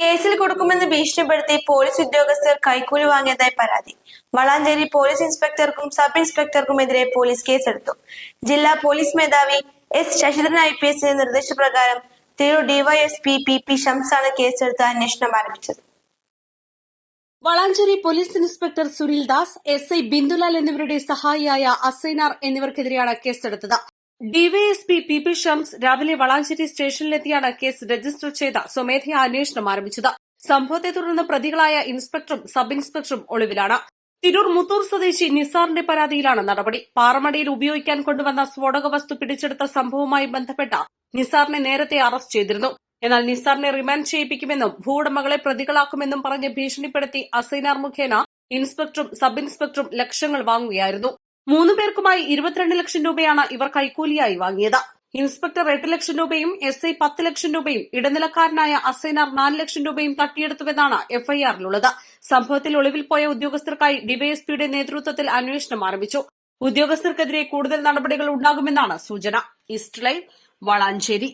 കേസിൽ കൊടുക്കുമെന്ന് ഭീഷണിപ്പെടുത്തി പോലീസ് ഉദ്യോഗസ്ഥർ കൈക്കൂലി വാങ്ങിയതായി പരാതി. വളാഞ്ചേരി പോലീസ് ഇൻസ്പെക്ടർക്കും സബ് ഇൻസ്പെക്ടർക്കുമെതിരെ പോലീസ് കേസെടുത്തു. ജില്ലാ പോലീസ് മേധാവി എസ് ശശിധരൻ ഐ പി എസിന്റെ നിർദ്ദേശപ്രകാരം തിരൂർ ഡിവൈഎസ്പി പി പി ഷംസാണ് കേസെടുത്ത് അന്വേഷണം ആരംഭിച്ചത്. Valanchery police inspector Sunil Das S I Bindulal എന്നിവരുടെ സഹായിയായ അസൈനാർ എന്നിവർക്കെതിരെയാണ് കേസെടുത്തത്. ഡിവൈഎസ്പി പി പി ഷംസ് രാവിലെ വളാഞ്ചേരി സ്റ്റേഷനിലെത്തിയാണ് കേസ് രജിസ്റ്റർ ചെയ്ത സ്വമേധയാ അന്വേഷണം ആരംഭിച്ചത്. സംഭവത്തെ തുടർന്ന് പ്രതികളായ ഇൻസ്പെക്ടറും സബ് ഇൻസ്പെക്ടറും ഒളിവിലാണ്. തിരൂർ മുത്തൂർ സ്വദേശി നിസാറിന്റെ പരാതിയിലാണ് നടപടി. പാറമടയിൽ ഉപയോഗിക്കാൻ കൊണ്ടുവന്ന സ്ഫോടക വസ്തു പിടിച്ചെടുത്ത സംഭവവുമായി ബന്ധപ്പെട്ട നിസാറിനെ നേരത്തെ അറസ്റ്റ് ചെയ്തിരുന്നു. എന്നാൽ നിസാറിനെ റിമാൻഡ് ചെയ്യിപ്പിക്കുമെന്നും ഭൂവുടമകളെ പ്രതികളാക്കുമെന്നും പറഞ്ഞ് ഭീഷണിപ്പെടുത്തി അസൈനാർ മുഖേന ഇൻസ്പെക്ടറും സബ് ഇൻസ്പെക്ടറും ലക്ഷങ്ങൾ വാങ്ങുകയായിരുന്നു. മൂന്നു പേർക്കുമായി ഇരുപത്തിരണ്ട് ലക്ഷം രൂപയാണ് ഇവർ കൈക്കൂലിയായി വാങ്ങിയത്. ഇൻസ്പെക്ടർ എട്ട് ലക്ഷം രൂപയും എസ് ഐ പത്ത് ലക്ഷം രൂപയും ഇടനിലക്കാരനായ അസൈനാർ നാല് ലക്ഷം രൂപയും തട്ടിയെടുത്തുവെന്നാണ് എഫ്ഐആറിലുള്ളത്. സംഭവത്തിൽ ഒളിവിൽ പോയ ഉദ്യോഗസ്ഥർക്കായി ഡിവൈഎസ്പിയുടെ നേതൃത്വത്തിൽ അന്വേഷണം ആരംഭിച്ചു. ഉദ്യോഗസ്ഥർക്കെതിരെ കൂടുതൽ നടപടികൾ ഉണ്ടാകുമെന്നാണ് സൂചന. East live Valanchery.